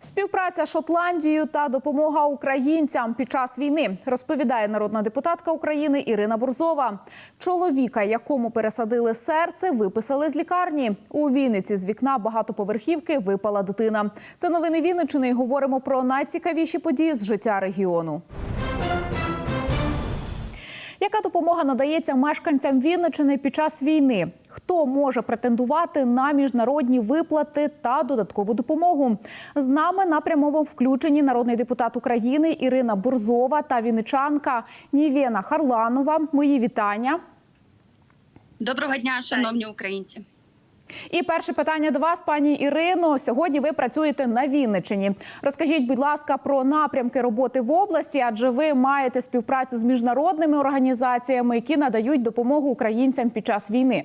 Співпраця Шотландією та допомога українцям під час війни розповідає народна депутатка України Ірина Бурзова. Чоловіка, якому пересадили серце, виписали з лікарні. У Вінниці з вікна багатоповерхівки випала дитина. Це новини Вінничини. Говоримо про найцікавіші події з життя регіону. Яка допомога надається мешканцям Вінничини під час війни? Хто може претендувати на міжнародні виплати та додаткову допомогу? З нами на прямому включенні народний депутат України Ірина Бурзова та вінничанка Нівена Харланова. Мої вітання. Доброго дня, шановні українці. І перше питання до вас, пані Ірино. Сьогодні ви працюєте на Вінничині. Розкажіть, будь ласка, про напрямки роботи в області, адже ви маєте співпрацю з міжнародними організаціями, які надають допомогу українцям під час війни.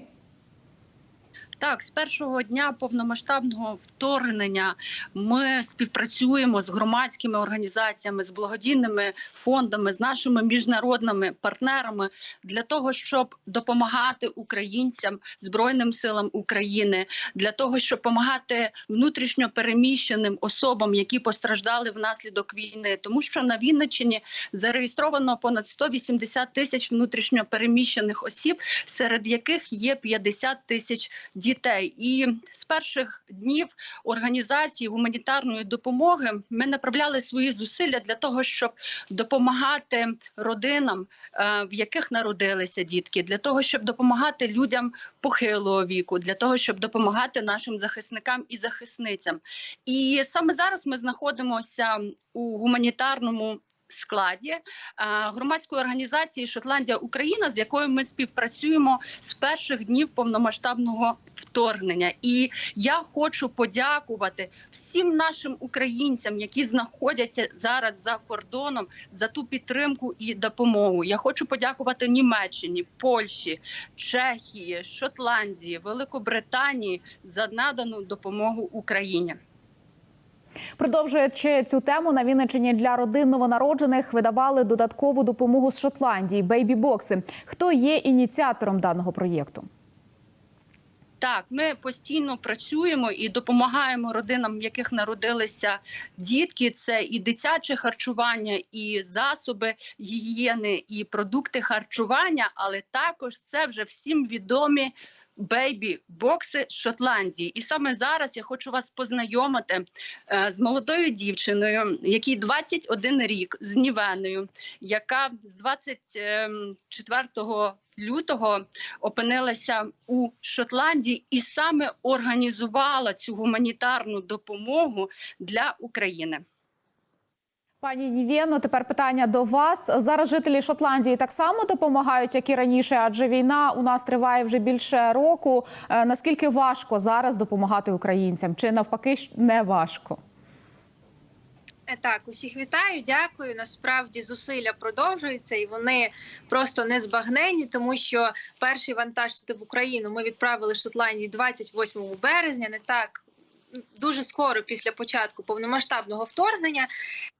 Так, з першого дня повномасштабного вторгнення ми співпрацюємо з громадськими організаціями, з благодійними фондами, з нашими міжнародними партнерами для того, щоб допомагати українцям, збройним силам України, для того, щоб допомагати внутрішньо переміщеним особам, які постраждали внаслідок війни, тому що на Вінниччині зареєстровано понад 180 тисяч внутрішньо переміщених осіб, серед яких є 50 тисяч дітей. І з перших днів організації гуманітарної допомоги ми направляли свої зусилля для того, щоб допомагати родинам, е, в яких народилися дітки, для того, щоб допомагати людям похилого віку, для того, щоб допомагати нашим захисникам і захисницям. І саме зараз ми знаходимося у гуманітарному складі е, громадської організації Шотландія Україна, з якою ми співпрацюємо з перших днів повномасштабного вторгнення. І я хочу подякувати всім нашим українцям, які знаходяться зараз за кордоном, за ту підтримку і допомогу. Я хочу подякувати Німеччині, Польщі, Чехії, Шотландії, Великобританії за надану допомогу Україні. Продовжуючи цю тему на Вінничині для родин новонароджених видавали додаткову допомогу з Шотландії бейбі-бокси. Хто є ініціатором даного проєкту? Так, ми постійно працюємо і допомагаємо родинам, в яких народилися дітки. Це і дитяче харчування, і засоби гігієни, і продукти харчування, але також це вже всім відомі. Бейбі бокси Шотландії, і саме зараз я хочу вас познайомити е, з молодою дівчиною, якій 21 рік з Нівеною, яка з 24 лютого опинилася у Шотландії і саме організувала цю гуманітарну допомогу для України. Пані Нівєно, тепер питання до вас. Зараз жителі Шотландії так само допомагають, як і раніше, адже війна у нас триває вже більше року. Е, Наскільки важко зараз допомагати українцям? Чи навпаки не важко? Е, Так, усіх вітаю, дякую. Насправді зусилля продовжуються, і вони просто не збагнені, тому що перший вантаж в Україну ми відправили Шотландії 28 березня, не так дуже скоро після початку повномасштабного вторгнення.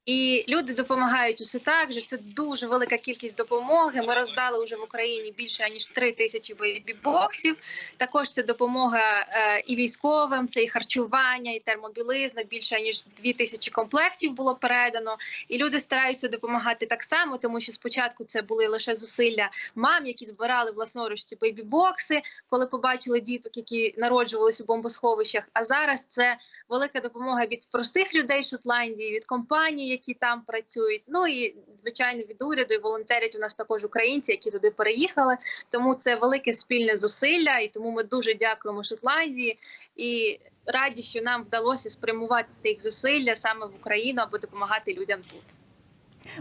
І люди допомагають усе так же. Це дуже велика кількість допомоги. Ми роздали вже в Україні більше ніж 3 тисячі бейбі-боксів. Також це допомога е, і військовим, це і харчування, і термобілизна. Більше ніж 2 тисячі комплектів було передано. І люди стараються допомагати так само, тому що спочатку це були лише зусилля мам, які збирали власноруч ці бейбі-бокси, коли побачили діток, які народжувалися у бомбосховищах. А зараз це велика допомога від простих людей Шотландії, від компаній, які там працюють. Ну і звичайно від уряду і волонтерять у нас також українці, які туди переїхали. Тому це велике спільне зусилля, і тому ми дуже дякуємо Шотландії і раді, що нам вдалося спрямувати їх зусилля саме в Україну, аби допомагати людям тут.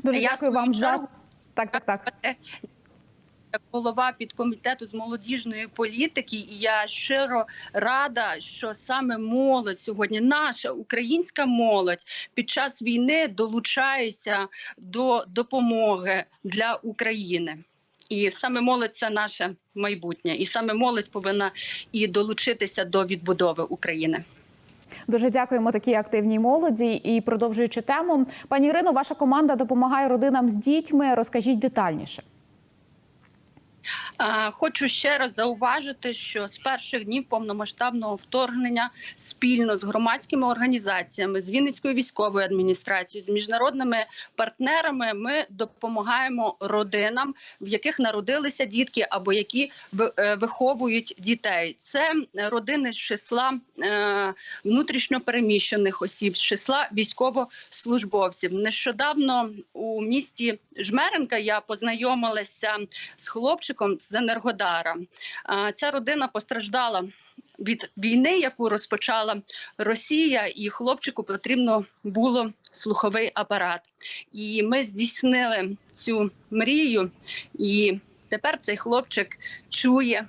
Дуже Я дякую вам за так, так, так. Як голова підкомітету з молодіжної політики, і я щиро рада, що саме молодь сьогодні, наша українська молодь, під час війни долучається до допомоги для України. І саме молодь це наше майбутнє, і саме молодь повинна і долучитися до відбудови України. Дуже дякуємо такій активній молоді. І продовжуючи тему, пані Ірино, ваша команда допомагає родинам з дітьми. Розкажіть детальніше. Хочу ще раз зауважити, що з перших днів повномасштабного вторгнення спільно з громадськими організаціями, з Вінницькою військовою адміністрацією, з міжнародними партнерами ми допомагаємо родинам, в яких народилися дітки або які е, виховують дітей. Це родини з числа е, внутрішньопереміщених осіб, з числа військовослужбовців. Нещодавно у місті Жмеренка я познайомилася з хлопчиком з Енергодара. Ця родина постраждала від війни, яку розпочала Росія, і хлопчику потрібно було слуховий апарат. І ми здійснили цю мрію, і тепер цей хлопчик чує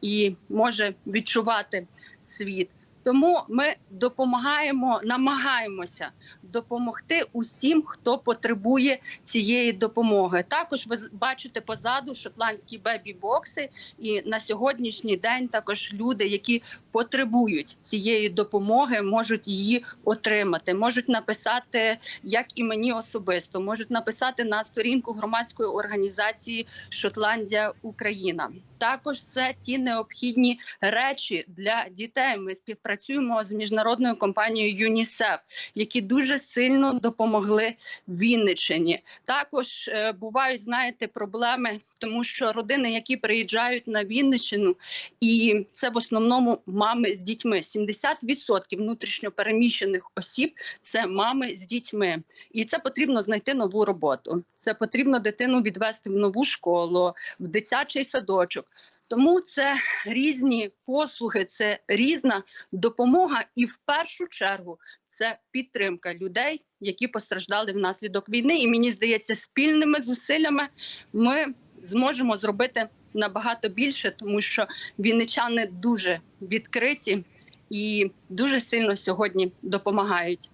і може відчувати світ. Тому ми допомагаємо, намагаємося допомогти усім, хто потребує цієї допомоги. Також ви бачите позаду шотландські бебі-бокси, і на сьогоднішній день також люди, які потребують цієї допомоги, можуть її отримати. Можуть написати як і мені особисто, можуть написати на сторінку громадської організації Шотландія Україна. Також це ті необхідні речі для дітей. Ми співпрацюємо з міжнародною компанією ЮНІСЕФ, які дуже сильно допомогли Вінниччині. Також е, бувають, знаєте, проблеми, тому що родини, які приїжджають на Вінниччину, і це в основному мами з дітьми. 70% внутрішньопереміщених осіб це мами з дітьми, і це потрібно знайти нову роботу. Це потрібно дитину відвести в нову школу, в дитячий садочок. Тому це різні послуги, це різна допомога, і в першу чергу це підтримка людей, які постраждали внаслідок війни. І мені здається, спільними зусиллями ми зможемо зробити набагато більше, тому що вінничани дуже відкриті і дуже сильно сьогодні допомагають.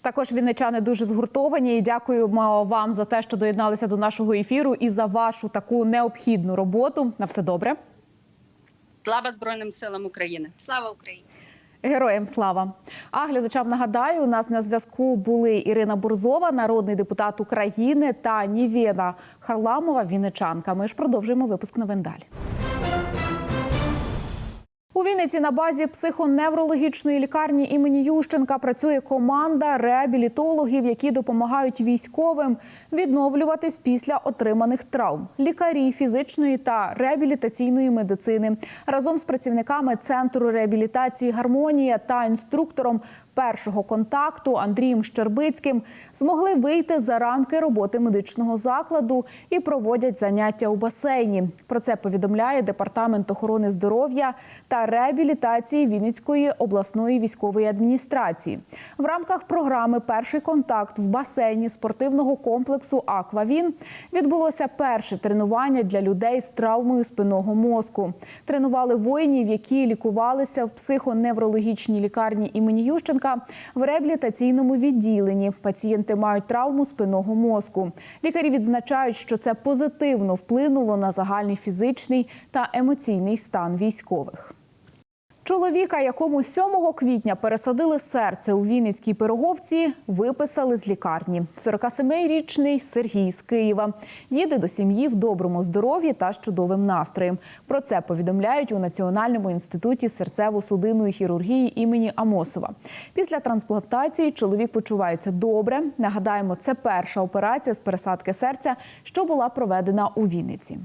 Також вінничани дуже згуртовані. І дякуємо вам за те, що доєдналися до нашого ефіру і за вашу таку необхідну роботу. На все добре. Слава Збройним силам України! Слава Україні! Героям слава! А глядачам нагадаю, у нас на зв'язку були Ірина Бурзова, народний депутат України, та Нівєна Харламова, вінничанка. Ми ж продовжуємо випуск новин далі. У Вінниці на базі психоневрологічної лікарні імені Ющенка працює команда реабілітологів, які допомагають військовим відновлюватись після отриманих травм. Лікарі фізичної та реабілітаційної медицини разом з працівниками центру реабілітації Гармонія та інструктором першого контакту Андрієм Щербицьким змогли вийти за рамки роботи медичного закладу і проводять заняття у басейні. Про це повідомляє департамент охорони здоров'я та реабілітації Вінницької обласної військової адміністрації. В рамках програми Перший контакт в басейні спортивного комплексу Аквавін відбулося перше тренування для людей з травмою спинного мозку. Тренували воїнів, які лікувалися в психоневрологічній лікарні імені Ющенка в реабілітаційному відділенні. Пацієнти мають травму спинного мозку. Лікарі відзначають, що це позитивно вплинуло на загальний фізичний та емоційний стан військових. Чоловіка, якому 7 квітня пересадили серце у Вінницькій пироговці, виписали з лікарні. 47-річний Сергій з Києва їде до сім'ї в доброму здоров'ї та з чудовим настроєм. Про це повідомляють у Національному інституті серцево-судинної хірургії імені Амосова. Після трансплантації чоловік почувається добре. Нагадаємо, це перша операція з пересадки серця, що була проведена у Вінниці.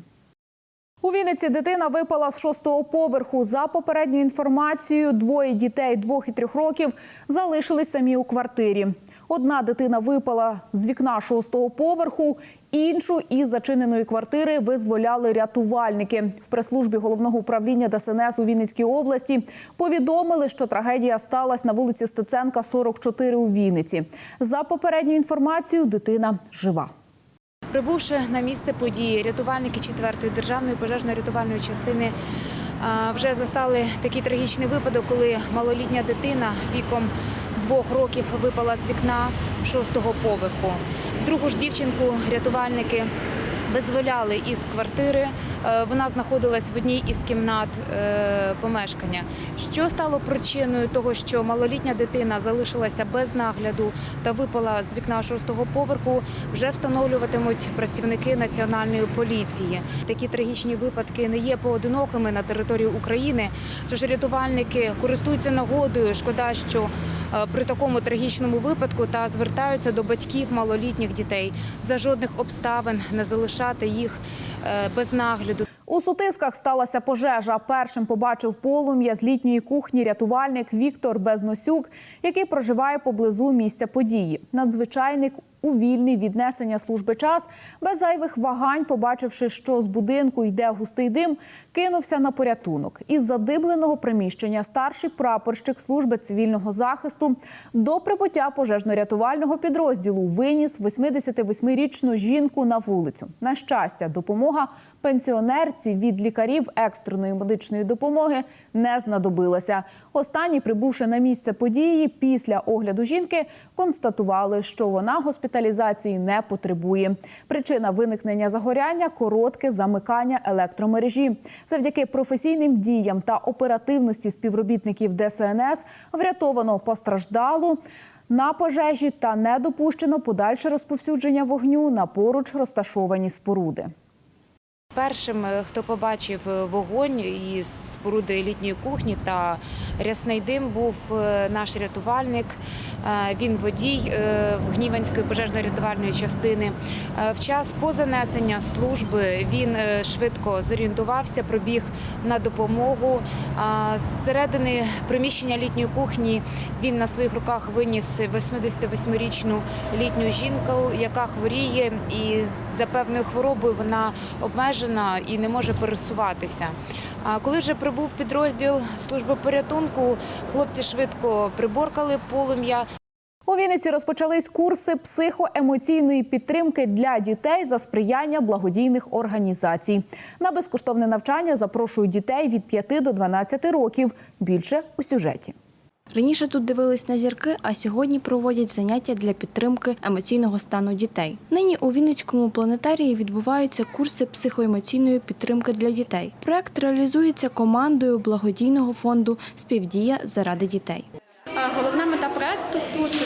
У Вінниці дитина випала з шостого поверху. За попередньою інформацією, двоє дітей двох і трьох років залишились самі у квартирі. Одна дитина випала з вікна шостого поверху, іншу із зачиненої квартири визволяли рятувальники. В прес-службі головного управління ДСНС у Вінницькій області повідомили, що трагедія сталася на вулиці Стеценка, 44 у Вінниці. За попередньою інформацією, дитина жива. Прибувши на місце події, рятувальники 4-ї державної пожежно-рятувальної частини вже застали такий трагічний випадок, коли малолітня дитина віком двох років випала з вікна шостого поверху. Другу ж дівчинку рятувальники визволяли із квартири. Е, Вона знаходилась в одній із кімнат е, помешкання. Що стало причиною того, що малолітня дитина залишилася без нагляду та випала з вікна шостого поверху, вже встановлюватимуть працівники національної поліції. Такі трагічні випадки не є поодинокими на території України. Тож рятувальники користуються нагодою. Шкода, що е, при такому трагічному випадку та звертаються до батьків малолітніх дітей за жодних обставин не залишати їх е, без нагляду. У сутисках сталася пожежа. Першим побачив полум'я з літньої кухні рятувальник Віктор Безносюк, який проживає поблизу місця події. Надзвичайник у вільний віднесення служби час, без зайвих вагань, побачивши, що з будинку йде густий дим, кинувся на порятунок. Із задибленого приміщення старший прапорщик служби цивільного захисту до прибуття пожежно-рятувального підрозділу виніс 88-річну жінку на вулицю. На щастя, допомога пенсіонерці від лікарів екстреної медичної допомоги не знадобилася. Останні, прибувши на місце події, після огляду жінки констатували, що вона госпіталізації не потребує. Причина виникнення загоряння коротке замикання електромережі. Завдяки професійним діям та оперативності співробітників ДСНС врятовано постраждалу. На пожежі та не допущено подальше розповсюдження вогню на поруч розташовані споруди. Першим, е, хто побачив е, вогонь із споруди літньої кухні та рясний дим, був е, наш рятувальник. Він водій в Гніванської пожежно-рятувальної частини. В час по занесення служби він швидко зорієнтувався, пробіг на допомогу. А Зсередини приміщення літньої кухні він на своїх руках виніс 88-річну літню жінку, яка хворіє, і за певною хворобою вона обмежена і не може пересуватися. А коли вже прибув підрозділ служби порятунку, хлопці швидко приборкали полум'я. У Вінниці розпочались курси психоемоційної підтримки для дітей за сприяння благодійних організацій. На безкоштовне навчання запрошують дітей від 5 до 12 років. Більше у сюжеті. Раніше тут дивились на зірки, а сьогодні проводять заняття для підтримки емоційного стану дітей. Нині у Вінницькому планетарії відбуваються курси психоемоційної підтримки для дітей. Проект реалізується командою благодійного фонду Співдія заради дітей. Головна мета проекту тут це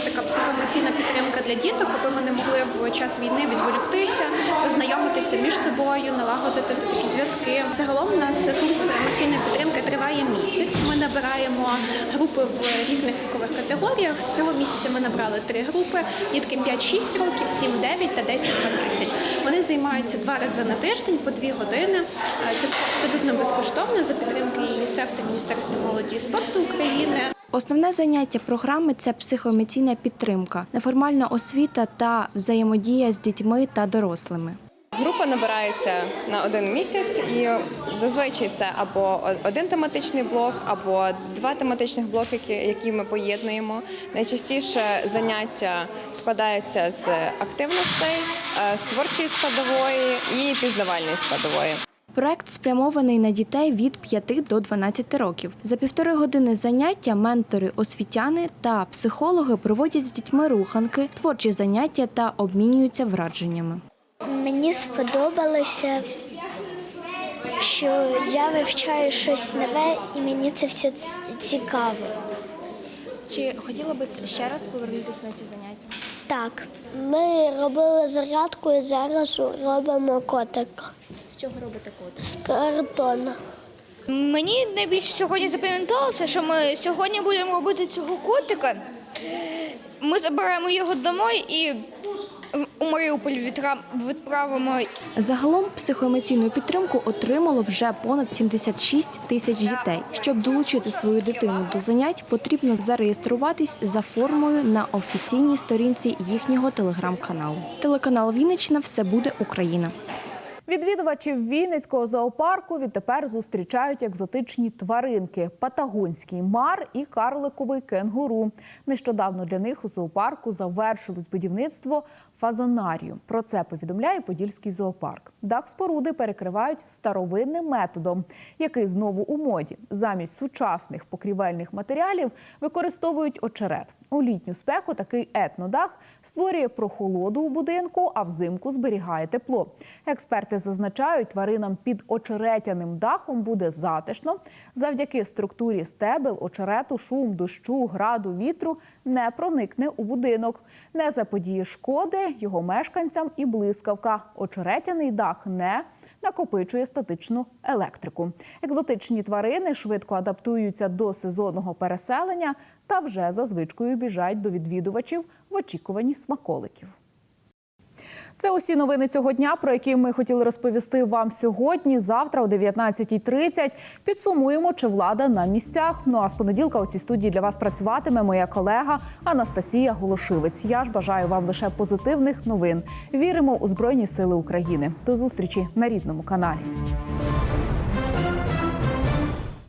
така підтримка для діток, аби вони могли в час війни відволіктися, познайомитися між собою, налагодити такі зв'язки. Загалом у нас курс емоційної підтримки триває місяць. Ми набираємо групи в різних вікових категоріях. Цього місяця ми набрали три групи: дітки 5-6 років, 7-9 та 10-12. Вони займаються два рази на тиждень по дві години. Це все абсолютно безкоштовно за підтримки ЮНІСЕФ та Міністерства молоді і спорту України. Основне заняття програми це психоемоційна підтримка, неформальна освіта та взаємодія з дітьми та дорослими. Група набирається на один місяць, і зазвичай це або один тематичний блок, або два тематичних блоки, які- ми поєднуємо. Найчастіше заняття складаються з активностей, е, з творчої складової і пізнавальної складової. Проект спрямований на дітей від 5 до 12 років. За півтори години заняття ментори, освітяни та психологи проводять з дітьми руханки, творчі заняття та обмінюються враженнями. Мені сподобалося, що я вивчаю щось нове і мені це все цікаво. Чи хотіла би ще раз повернутися на ці заняття? Так, ми робили зарядку і зараз робимо котика чого робите код? з картона. Мені найбільше сьогодні запам'яталося, що ми сьогодні будемо робити цього котика. Ми заберемо його домой і у Маріуполь відправимо. Загалом психоемоційну підтримку отримало вже понад 76 тисяч дітей. Щоб долучити свою дитину до занять, потрібно зареєструватись за формою на офіційній сторінці їхнього телеграм-каналу. Телеканал Вінниччина все буде Україна. Відвідувачів Вінницького зоопарку відтепер зустрічають екзотичні тваринки: патагонський мар і карликовий кенгуру. Нещодавно для них у зоопарку завершилось будівництво фазанарію. Про це повідомляє Подільський зоопарк. Дах споруди перекривають старовинним методом, який знову у моді. Замість сучасних покрівельних матеріалів використовують очерет. У літню спеку такий етнодах створює прохолоду у будинку, а взимку зберігає тепло. Експерти зазначають, тваринам під очеретяним дахом буде затишно. Завдяки структурі стебел, очерету, шум, дощу, граду, вітру не проникне у будинок. Не заподіє шкоди його мешканцям і блискавка. Очеретяний дах не накопичує статичну електрику. Екзотичні тварини швидко адаптуються до сезонного переселення та вже за звичкою біжать до відвідувачів в очікуванні смаколиків. Це усі новини цього дня, про які ми хотіли розповісти вам сьогодні. Завтра о 19.30 підсумуємо, чи влада на місцях. Ну а з понеділка у цій студії для вас працюватиме моя колега Анастасія Голошивець. Я ж бажаю вам лише позитивних новин. Віримо у Збройні Сили України. До зустрічі на рідному каналі.